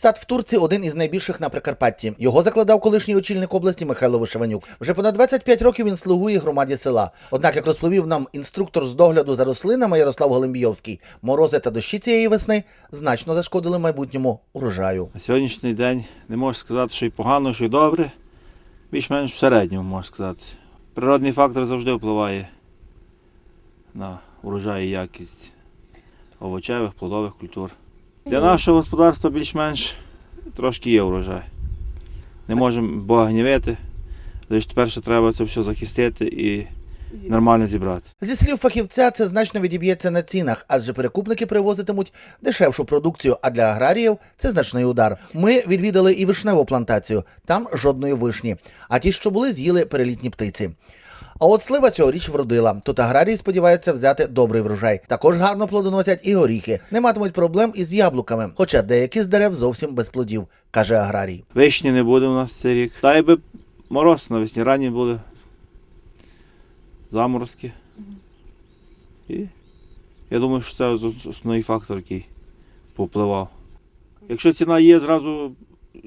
Сад в Турці один із найбільших на Прикарпатті. Його закладав колишній очільник області Михайло Вишеванюк. Вже понад 25 років він слугує громаді села. Однак, як розповів нам інструктор з догляду за рослинами Ярослав Голембійовський, морози та дощі цієї весни значно зашкодили майбутньому урожаю. На сьогоднішній день не можу сказати, що й погано, що й добре. Більш-менш в середньому, можна сказати. Природний фактор завжди впливає на урожай і якість овочевих, плодових культур. Для нашого господарства більш-менш трошки є урожай. Не можемо Бога гнівити, лише тепер ще треба це все захистити і нормально зібрати. Зі слів фахівця, це значно відіб'ється на цінах, адже перекупники привозитимуть дешевшу продукцію, а для аграріїв це значний удар. Ми відвідали і вишневу плантацію, там жодної вишні. А ті, що були, з'їли перелітні птиці. А от слива цьогоріч вродила. Тут аграрії сподіваються взяти добрий врожай. Також гарно плодоносять і горіхи. Не матимуть проблем із яблуками, хоча деякі з дерев зовсім без плодів, каже аграрій. Вишні не буде у нас цей рік. Та й би мороз навесні ранні були. Заморозки. І я думаю, що це основний фактор, який повпливав. Якщо ціна є, зразу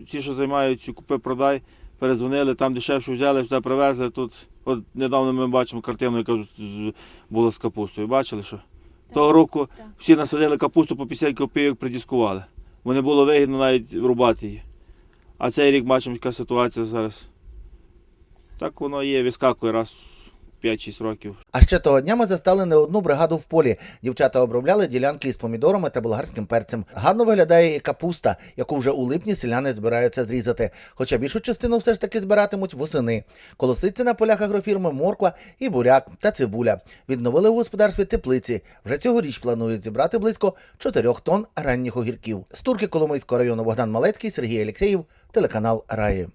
ті, що займаються купи-продай, перезвонили, там дешевше взяли, сюди привезли. Тут, от недавно ми бачимо картину, яка була з капустою. Бачили, що? Того року всі насадили капусту по 50 копійок придіскували. Бо не було вигідно навіть рубати її. А цей рік бачимо, яка ситуація зараз. Так воно є, вискакує раз 5-6 років. А ще того дня ми застали не одну бригаду в полі. Дівчата обробляли ділянки із помідорами та болгарським перцем. Гарно виглядає і капуста, яку вже у липні селяни збираються зрізати. Хоча більшу частину все ж таки збиратимуть восени. Колоситься на полях агрофірми морква і буряк та цибуля. Відновили в господарстві теплиці. Вже цьогоріч планують зібрати близько 4 тонн ранніх огірків. З турки Коломийського району Богдан Малецький, Сергій Алєксєєв, телеканал Раї.